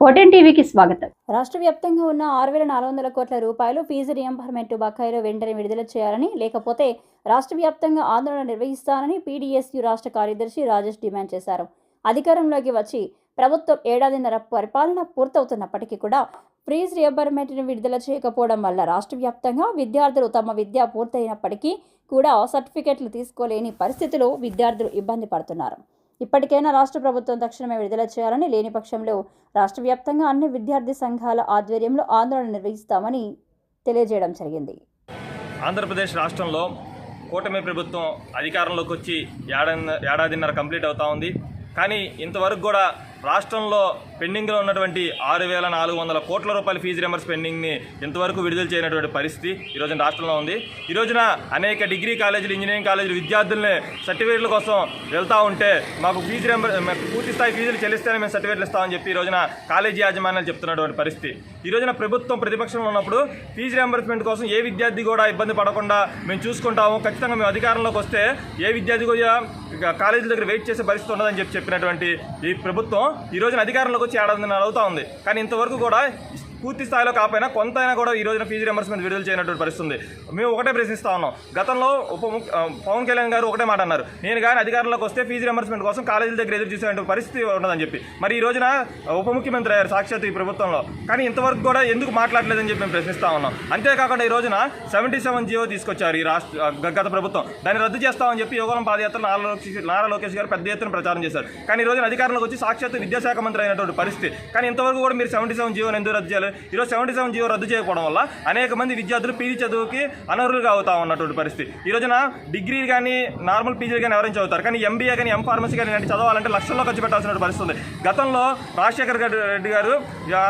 ఓటెన్ టీవీకి స్వాగతం. రాష్ట్ర వ్యాప్తంగా ఉన్న ఆరు వేల నాలుగు వందల కోట్ల రూపాయలు ఫీజు రియంబర్మెంట్ బకాయిలు వెంటనే విడుదల చేయాలని లేకపోతే రాష్ట్ర వ్యాప్తంగా ఆందోళన నిర్వహిస్తానని పీడీఎస్యు రాష్ట్ర కార్యదర్శి రాజేష్ డిమాండ్ చేశారు. అధికారంలోకి వచ్చి ప్రభుత్వం ఏడాదిన్నర పరిపాలన పూర్తవుతున్నప్పటికీ కూడా ఫీజు రియంబర్మెంట్ను విడుదల చేయకపోవడం వల్ల రాష్ట్ర వ్యాప్తంగా విద్యార్థులు తమ విద్య పూర్తయినప్పటికీ కూడా సర్టిఫికెట్లు తీసుకోలేని పరిస్థితిలో విద్యార్థులు ఇబ్బంది పడుతున్నారు. ఇప్పటికైనా రాష్ట్ర ప్రభుత్వం తక్షణమే విడుదల చేయాలని లేని పక్షంలో రాష్ట్ర వ్యాప్తంగా అన్ని విద్యార్థి సంఘాల ఆధ్వర్యంలో ఆందోళన నిర్వహిస్తామని తెలియజేయడం జరిగింది. ఆంధ్రప్రదేశ్ రాష్ట్రంలో కూటమి ప్రభుత్వం అధికారంలోకి వచ్చి ఏడాది ఏడాదిన్నర కంప్లీట్ అవుతా ఉంది. కానీ ఇంతవరకు కూడా రాష్ట్రంలో పెండింగ్లో ఉన్నటువంటి ఆరు వేల నాలుగు వందల కోట్ల రూపాయల ఫీజు రియంబర్స్ పెండింగ్ని ఇంతవరకు విడుదల చేయనటువంటి పరిస్థితి ఈ రోజున రాష్ట్రంలో ఉంది. ఈ రోజున అనేక డిగ్రీ కాలేజీలు ఇంజనీరింగ్ కాలేజీలు విద్యార్థుల్ని సర్టిఫికేట్ల కోసం వెళ్తూ ఉంటే మాకు ఫీజు రియంబర్ మాకు పూర్తి స్థాయి ఫీజులు చెల్లిస్తేనే మేము సర్టిఫికేట్లు ఇస్తామని చెప్పి ఈ రోజున కాలేజీ యాజమాన్యాలు చెప్తున్నటువంటి పరిస్థితి. ఈ రోజున ప్రభుత్వం ప్రతిపక్షంలో ఉన్నప్పుడు ఫీజు రియంబర్స్మెంట్ కోసం ఏ విద్యార్థి కూడా ఇబ్బంది పడకుండా మేము చూసుకుంటాము. ఖచ్చితంగా మేము అధికారంలోకి వస్తే ఏ విద్యార్థి కూడా కాలేజీల దగ్గర వెయిట్ చేసే పరిస్థితి ఉండదని చెప్పి చెప్పినటువంటి ఈ ప్రభుత్వం ఈ రోజున అధికారంలోకి వచ్చి ఏడాదిన్నర అవుతా ఉంది. కానీ ఇంతవరకు కూడా పూర్తి స్థాయిలో కాకపోయినా కొంతైనా కూడా ఈ రోజున ఫీజు రియంబర్స్మెంట్ విడుదల చేయనటువంటి పరిస్థితి ఉంది మేము ఒకటే ప్రశ్నిస్తా ఉన్నాం. గతంలో ఉప పవన్ కళ్యాణ్ గారు ఒకటే మాట అన్నారు. నేను కానీ అధికారంలోకి వస్తే ఫీజు రియంబర్స్మెంట్ కోసం కాలేజీల దగ్గర ఎదురు చూసేటువంటి పరిస్థితి ఉండదని చెప్పి. మరి ఈ రోజున ఉప ముఖ్యమంత్రి అయ్యారు సాక్షాత్ ఈ ప్రభుత్వంలో. కానీ ఇంతవరకు కూడా ఎందుకు మాట్లాడలేదని చెప్పి మేము ప్రశ్నిస్తా ఉన్నాం. అంతేకాకుండా ఈ రోజున సెవెంటీ సెవెన్ జియో తీసుకొచ్చారు ఈ రాష్ట్ర గత ప్రభుత్వం. దాన్ని రద్దు చేస్తామని చెప్పి యోగం పాదయాత్ర నారా లోకేష్ నారా లోకేష్ గారు పెద్ద ఎత్తున ప్రచారం చేశారు. కానీ ఈ రోజున అధికారంలోకి వచ్చి సాక్షాత్ విద్యాశాఖ మంత్రి అయినటువంటి పరిస్థితి. కానీ ఇంతవరకు కూడా మీరు సెవెంటీ సెవెన్ జియోని ఎందుకు రద్దు చేయాలి? ఈరోజు సెవెంటీ సెవెన్ జియో రద్దు చేయకపోవడం వల్ల అనేక మంది విద్యార్థులు పీజీ చదువుకి అనర్హులుగా అవుతా ఉన్నటువంటి పరిస్థితి. ఈ రోజున డిగ్రీ కానీ నార్మల్ పీజీలు కానీ ఎవరైనా చదువుతారు. కానీ ఎంబీఏ కానీ ఎం ఫార్మసీ కానీ ఇలాంటి చదవాలంటే లక్షల్లో ఖర్చు పెట్టాల్సిన పరిస్థితి ఉంది. గతంలో రాజశేఖర్ రెడ్డి గారు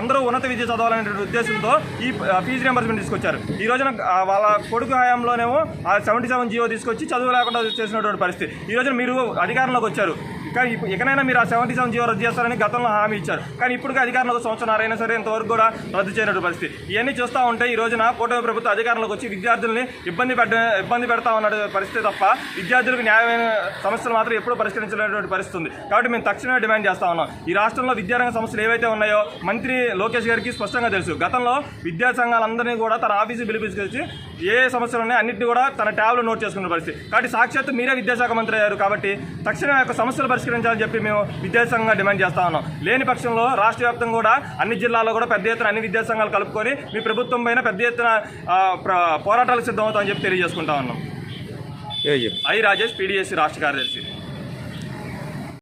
అందరూ ఉన్నత విద్య చదవాలనే ఉద్దేశంతో ఈ ఫీజు రియంబర్స్మెంట్ తీసుకొచ్చారు. ఈ రోజున వాళ్ళ కొడుకు హయాంలోనేమో ఆ సెవెంటీ సెవెన్ జియో తీసుకొచ్చి చదువు లేకుండా చేసినటువంటి పరిస్థితి. ఈ రోజున మీరు అధికారంలోకి వచ్చారు. కానీ ఇప్పుడు ఎక్కడైనా మీరు ఆ సెవెంటీ సెవెన్ జీవో రద్దు చేస్తారని గతంలో హామీ ఇచ్చారు. కానీ ఇప్పుడు అధికారంలోకి సంవత్సరం అయినా సరే ఇంతవరకు కూడా రద్దు చేయనటువంటి పరిస్థితి. ఇవన్నీ చూస్తూ ఉంటే ఈ రోజున కూటమి ప్రభుత్వం అధికారంలోకి వచ్చి విద్యార్థుల్ని ఇబ్బంది పెట్ట ఇబ్బంది పెడతా ఉన్న పరిస్థితి తప్ప విద్యార్థులకు న్యాయమైన సమస్యలు మాత్రం ఎప్పుడూ పరిష్కరించలేనటువంటి పరిస్థితి ఉంది. కాబట్టి మేము తక్షణమే డిమాండ్ చేస్తా ఉన్నాం. ఈ రాష్ట్రంలో విద్యారంగ సమస్యలు ఏవైతే ఉన్నాయో మంత్రి లోకేష్ గారికి స్పష్టంగా తెలుసు. గతంలో విద్యా సంఘాలందరినీ కూడా తన ఆఫీసు పిలిపించుకొచ్చి ఏ సమస్యలు ఉన్నాయో అన్నింటినీ కూడా తన ట్యాబ్లో నోట్ చేసుకున్న పరిస్థితి. కాబట్టి సాక్షాత్తు మీరే విద్యాశాఖ మంత్రి అయ్యారు కాబట్టి తక్షణం యొక్క సమస్యలు పరిష్కరించాలని చెప్పి మేము విద్యాసంఘంగా డిమాండ్ చేస్తా ఉన్నాం. లేని పక్షంలో రాష్ట్ర వ్యాప్తంగా కూడా అన్ని జిల్లాల్లో కూడా పెద్ద ఎత్తున అన్ని విద్యాసంఘాలు కలుపుకొని మీ ప్రభుత్వం పైన పెద్ద ఎత్తున పోరాటాలకు సిద్ధమవుతామని చెప్పి తెలియజేసుకుంటా ఉన్నాం. ఐ రాజేష్ పీడీఎస్సీ రాష్ట్ర కార్యదర్శి.